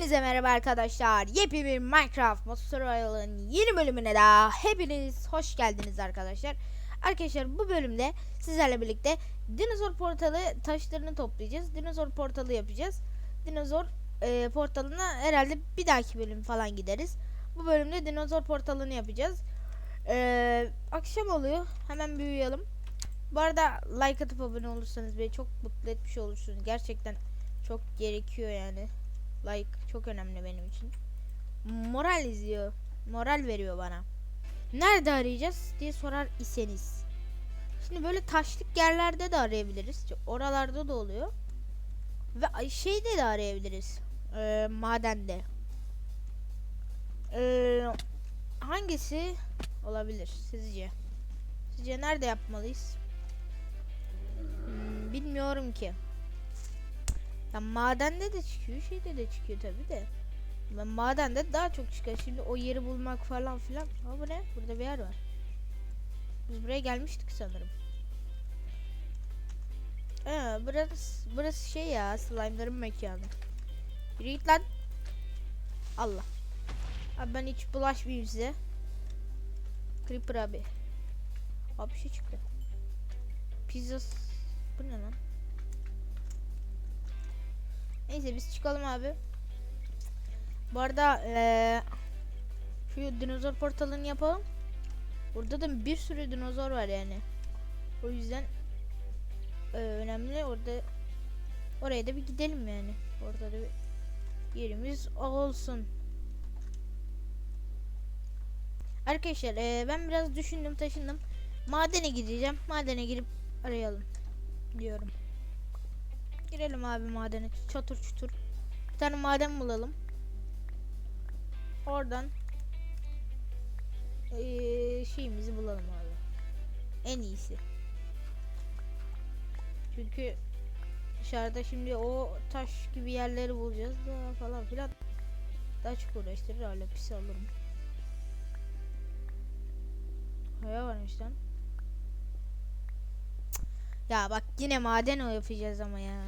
Hepinize merhaba arkadaşlar. Yepyeni bir Minecraft Mod Survival'ın yeni bölümüne daha hepiniz hoş geldiniz arkadaşlar. Arkadaşlar bu bölümde sizlerle birlikte dinozor portalı taşlarını toplayacağız. Dinozor portalı yapacağız. Dinozor e, portalına herhalde bir dahaki bölüm falan gideriz. Bu bölümde dinozor portalını yapacağız. E, akşam oluyor. Hemen bir uyuyalım. Bu arada like atıp abone olursanız beni çok mutlu etmiş olursunuz. Gerçekten çok gerekiyor yani. Like çok önemli benim için. Moral izliyor. Moral veriyor bana. Nerede arayacağız diye sorar iseniz. Şimdi böyle taşlık yerlerde de arayabiliriz. Oralarda da oluyor. Ve şeyde de arayabiliriz. Ee, madende. Ee, hangisi olabilir sizce? Sizce nerede yapmalıyız? Hmm, bilmiyorum ki. Ya madende de çıkıyor, şeyde de çıkıyor tabi de. Ben madende daha çok çıkar. Şimdi o yeri bulmak falan filan. Ha bu ne? Burada bir yer var. Biz buraya gelmiştik sanırım. Ee, burası, burası şey ya, slime'ların mekanı. Yürü git lan. Allah. Abi ben hiç bulaşmayayım size. Creeper abi. Abi bir şey çıktı. Pizza. Bu ne lan? Neyse biz çıkalım abi. Bu arada eee şu dinozor portalını yapalım. Burada da bir sürü dinozor var yani. O yüzden eee, önemli orada oraya da bir gidelim yani. Orada da bir yerimiz olsun. Arkadaşlar eee, ben biraz düşündüm taşındım. Madene gideceğim. Madene girip arayalım diyorum. Girelim abi madene çatır çutur. Bir tane maden bulalım. Oradan eee, şeyimizi bulalım abi. En iyisi. Çünkü dışarıda şimdi o taş gibi yerleri bulacağız da falan filan. Daha çok uğraştırır hala pis alırım. Haya varmış lan. Ya bak yine maden o yapacağız ama ya.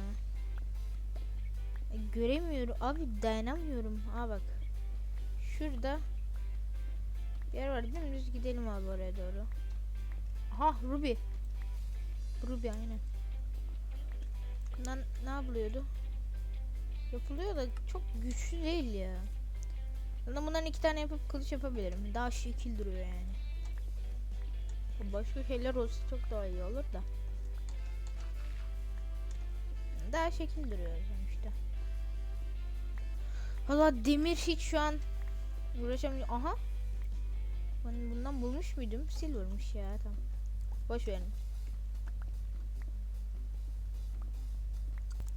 E, göremiyorum abi dayanamıyorum. Ha bak. Şurada bir yer var dümdüz gidelim abi oraya doğru. Aha Ruby. Ruby aynen. Bundan ne yapılıyordu? Yapılıyor da çok güçlü değil ya. Ben bundan iki tane yapıp kılıç yapabilirim. Daha şekil duruyor yani. Başka şeyler olsa çok daha iyi olur da. Daha şekil duruyor sonuçta. Valla demir hiç şu an uğraşamıyorum. Aha. Ben bundan bulmuş muydum? Silvermiş ya tamam. Boş verin.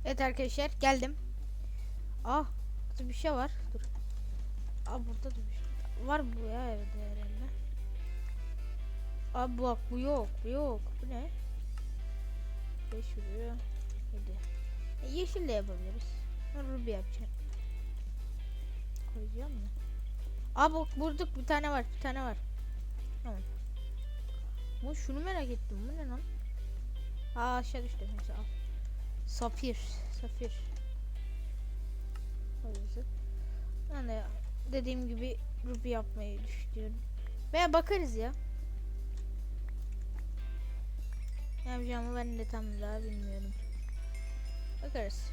Evet arkadaşlar geldim. Ah bir şey var. Dur. Aa burada da bir şey var bu ya evet herhalde. Abi bak bu yok bu yok. Bu ne? 5 vuruyor. 7. E, yeşil de yapabiliriz. Ruby yapacağım. Koyacağım mı? Aa bak bulduk bir tane var bir tane var. Tamam. Bu şunu merak ettim bu ne lan? Aa aşağı düştü. Safir. Safir. Orası. Ben de dediğim gibi ruby yapmayı düşünüyorum. Veya bakarız ya. Ne yapacağımı ben de tam daha bilmiyorum. Bakarız.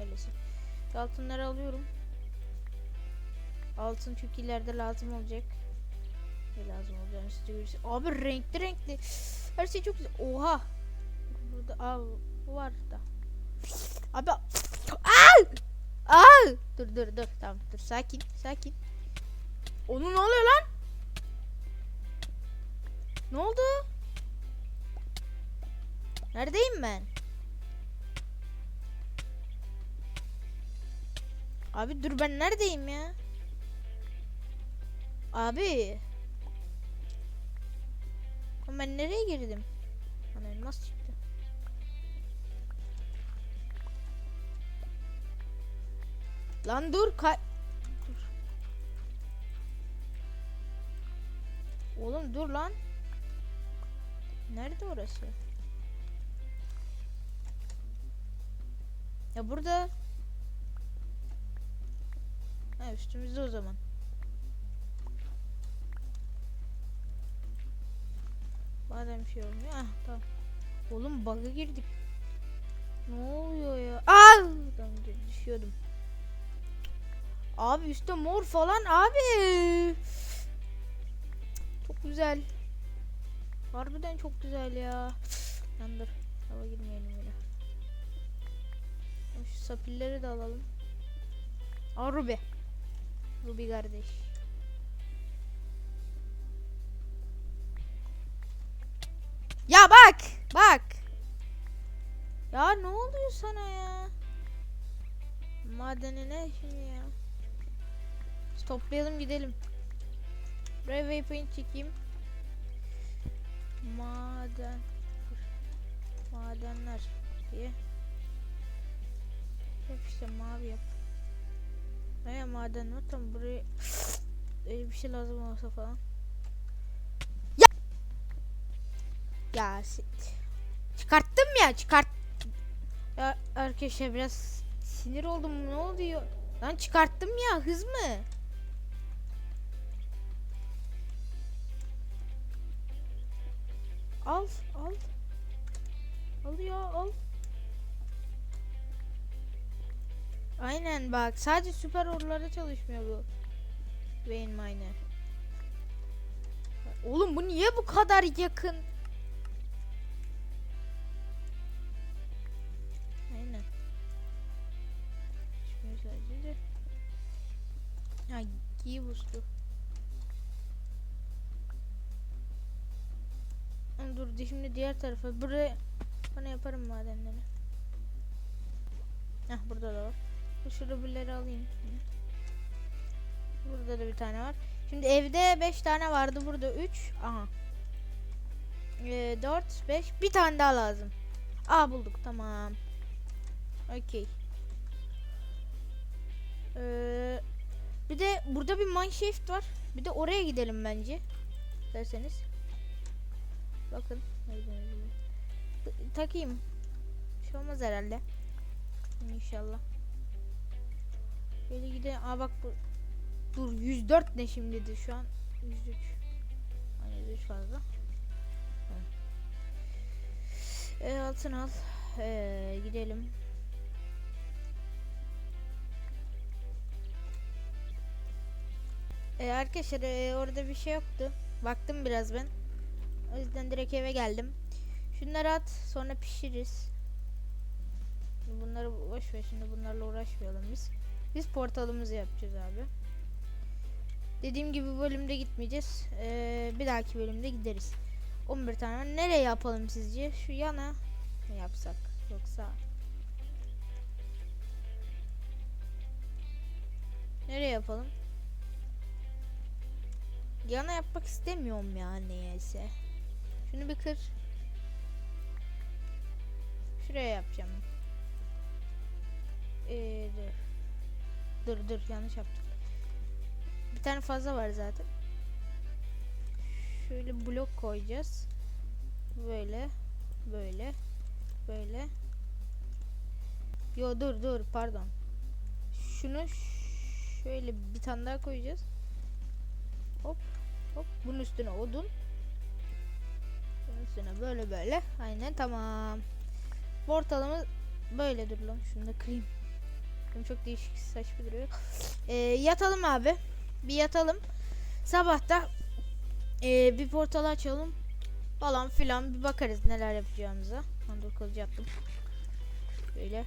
Öyleyse. Altınları alıyorum. Altın çünkü ileride lazım olacak. Ne lazım olacağını size görürsün. Abi renkli renkli. Her şey çok güzel. Oha. Burada al var da. Abi al. Al. Dur dur dur. Tamam dur sakin sakin. Onun ne oluyor lan? Ne oldu? Neredeyim ben? Abi dur ben neredeyim ya? Abi. Ben nereye girdim? Lan elmas çıktı. Lan dur kay... Dur. Oğlum dur lan. Nerede orası? Ya burada Ha üstümüzde o zaman. Madem şey olmuyor. Ah tamam. Oğlum bug'a girdik. Ne oluyor ya? Aa! De düşüyordum. Abi üstte mor falan abi. Çok güzel. Harbiden çok güzel ya. Lan dur. Hava girmeyelim yine. Şu sapilleri de alalım. Aa Ruby. Kardeş. Ya bak. Bak. Ya ne oluyor sana ya? Madenine şimdi ya. Biz toplayalım gidelim. Buraya waypoint çekeyim. Maden. Madenler diye. Hep işte mavi yap. Buraya maden var tam buraya bir şey lazım olsa falan. Ya. Ya çıkarttım ya çıkart. Ya arkadaşlar biraz sinir oldum ne oluyor? Lan çıkarttım ya hız mı? Al al. Al ya al. Aynen bak sadece süper orlarda çalışmıyor bu. Vein Miner. Oğlum bu niye bu kadar yakın? Aynen. Sadece de. Ha giy. Ama Dur di- şimdi diğer tarafa. Buraya bana yaparım madenleri. Heh burada da var. Şu rubileri alayım. Burada da bir tane var. Şimdi evde 5 tane vardı. Burada 3. Aha. Ee, 4, 5. Bir tane daha lazım. Aa bulduk. Tamam. Okey. Ee, bir de burada bir mineshaft var. Bir de oraya gidelim bence. Derseniz. Bakın. Takayım. Bir şey olmaz herhalde. İnşallah. Böyle gidelim. Aa bak bu. Dur 104 ne şimdidir şu an? 103. Hani 103 fazla. Ee, altın al. Ee, gidelim. Ee, arkadaşlar ee, orada bir şey yoktu. Baktım biraz ben. O yüzden direkt eve geldim. Şunları at sonra pişiririz. Bunları boş ver şimdi bunlarla uğraşmayalım biz. Biz portalımızı yapacağız abi. Dediğim gibi bölümde gitmeyeceğiz. Ee, bir dahaki bölümde gideriz. 11 tane var. Nereye yapalım sizce? Şu yana mı yapsak? Yoksa Nereye yapalım? Yana yapmak istemiyorum ya niyeyse. Şunu bir kır. Şuraya yapacağım. Ee, dur. Dur dur yanlış yaptım. Bir tane fazla var zaten. Şöyle blok koyacağız. Böyle. Böyle. Böyle. Yo dur dur pardon. Şunu şöyle bir tane daha koyacağız. Hop hop bunun üstüne odun. Bunun üstüne böyle böyle. Aynen tamam. Portalımız böyle dur lan. Şunu da kırayım. Benim çok değişik saçma duruyor. Ee, yatalım abi. Bir yatalım. Sabahta ee, bir portal açalım. Falan filan bir bakarız neler yapacağımıza. Dur kılıcı. Böyle.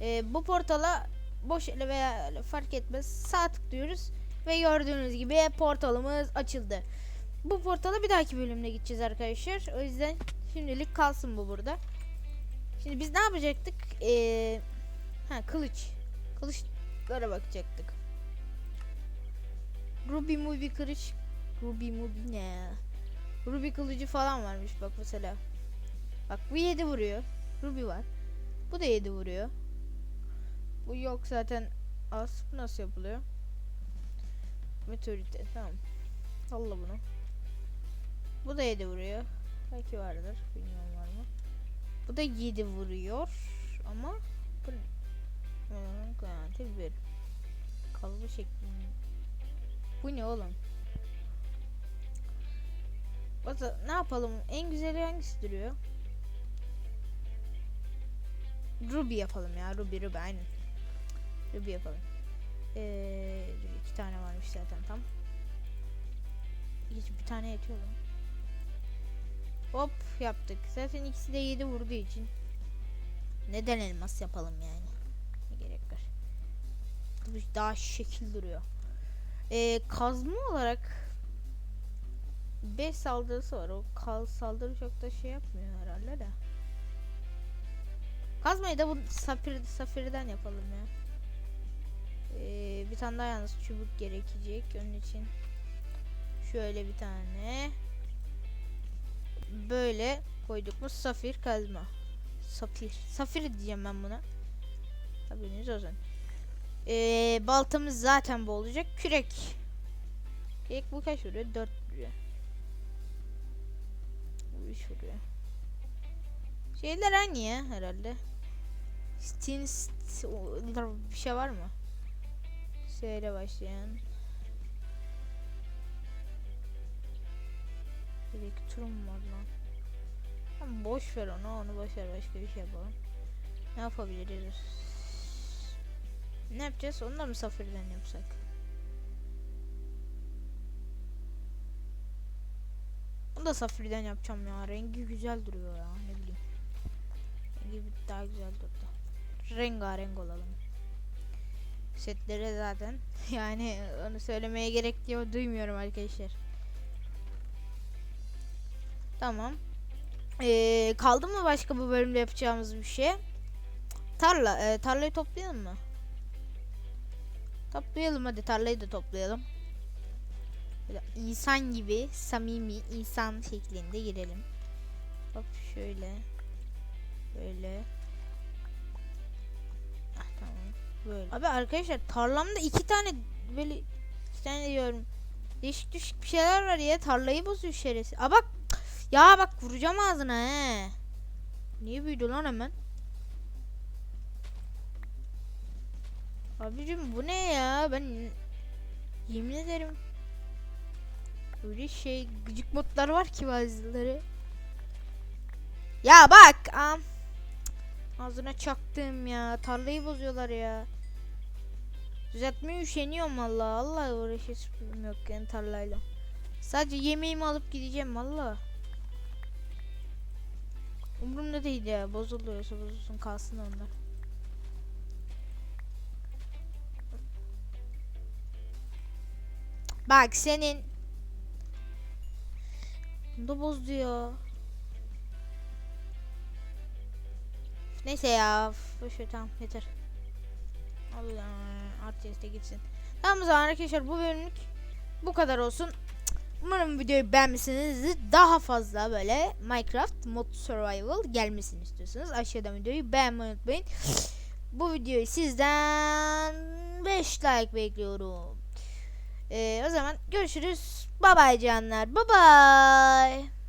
Ee, bu portala boş ele veya fark etmez. Sağ tıklıyoruz. Ve gördüğünüz gibi portalımız açıldı. Bu portala bir dahaki bölümde gideceğiz arkadaşlar. O yüzden şimdilik kalsın bu burada. Şimdi biz ne yapacaktık? Ee, ha kılıç. Kılıçlara bakacaktık. Ruby Mubi kılıç. Ruby Mubi ne? Ruby kılıcı falan varmış bak mesela. Bak bu 7 vuruyor. Ruby var. Bu da 7 vuruyor. Bu yok zaten az. Bu nasıl yapılıyor? Meteorite tamam. Salla bunu. Bu da 7 vuruyor. Belki vardır. Bilmiyorum var mı. Bu da 7 vuruyor. Ama bu Onun garanti 1. Kalba şeklinde. Bu ne oğlum? Bata, ne yapalım? En güzeli hangisi duruyor? Ruby yapalım ya. Ruby Ruby aynen. Ruby yapalım. Ee, iki tane varmış zaten tam. Hiç bir tane yetiyor? Hop yaptık. Zaten ikisi de 7 vurduğu için. Neden elmas yapalım yani? Daha şekil duruyor. Ee, kazma olarak 5 saldırısı var. O kal saldırı çok da şey yapmıyor herhalde de. Kazmayı da bu safir safirden yapalım ya. Ee, bir tane daha yalnız çubuk gerekecek. Onun için şöyle bir tane böyle koyduk mu safir kazma. Safir. Safir diyeceğim ben buna. Haberiniz olsun. Ee, baltamız zaten bu olacak. Kürek. Kürek bu kaç vuruyor? 4 vuruyor. Bu 3 vuruyor. Şeyler aynı ya herhalde. Stin st o- bir şey var mı? Söyle başlayan. Elektron var lan. Tamam boş ver onu, onu boş ver başka bir şey yapalım. Ne yapabiliriz? Ne yapacağız? Onu da mı safirden yapsak? Onu da safirden yapacağım ya. Rengi güzel duruyor ya. Ne bileyim. Rengi daha güzel durdu. Rengarenk olalım. Setlere zaten. Yani onu söylemeye gerek diye duymuyorum arkadaşlar. Tamam. Ee, kaldı mı başka bu bölümde yapacağımız bir şey? Tarla. e, tarlayı toplayalım mı? Toplayalım hadi tarlayı da toplayalım. Böyle insan gibi samimi insan şeklinde girelim. Hop şöyle. Böyle. Ah tamam. Böyle. Abi arkadaşlar tarlamda iki tane böyle iki tane diyorum. Değişik düşük bir şeyler var ya tarlayı bozuyor şerefsiz. Aa bak ya bak vuracağım ağzına he. Niye büyüdü lan hemen? Abicim bu ne ya? Ben yemin ederim öyle şey gıcık modlar var ki bazıları. Ya bak am. Ağzına çaktım ya. Tarlayı bozuyorlar ya. Düzeltmeye üşeniyorum valla. Allah uğraşıyorum yok yani tarlayla. Sadece yemeğimi alıp gideceğim valla. Umurumda değil ya. Bozuluyorsa bozulsun kalsın onlar. Bak senin Bunu da bozdu ya. Neyse ya. Boşver tamam yeter. Allah RTS de gitsin. Tamam o zaman arkadaşlar bu bölümlük bu kadar olsun. Umarım videoyu beğenmişsinizdir. Daha fazla böyle Minecraft Mod Survival gelmesini istiyorsanız aşağıdan videoyu beğenmeyi unutmayın. Bu videoyu sizden 5 like bekliyorum. Ee, o zaman görüşürüz. Bye bye canlar. Bye bye.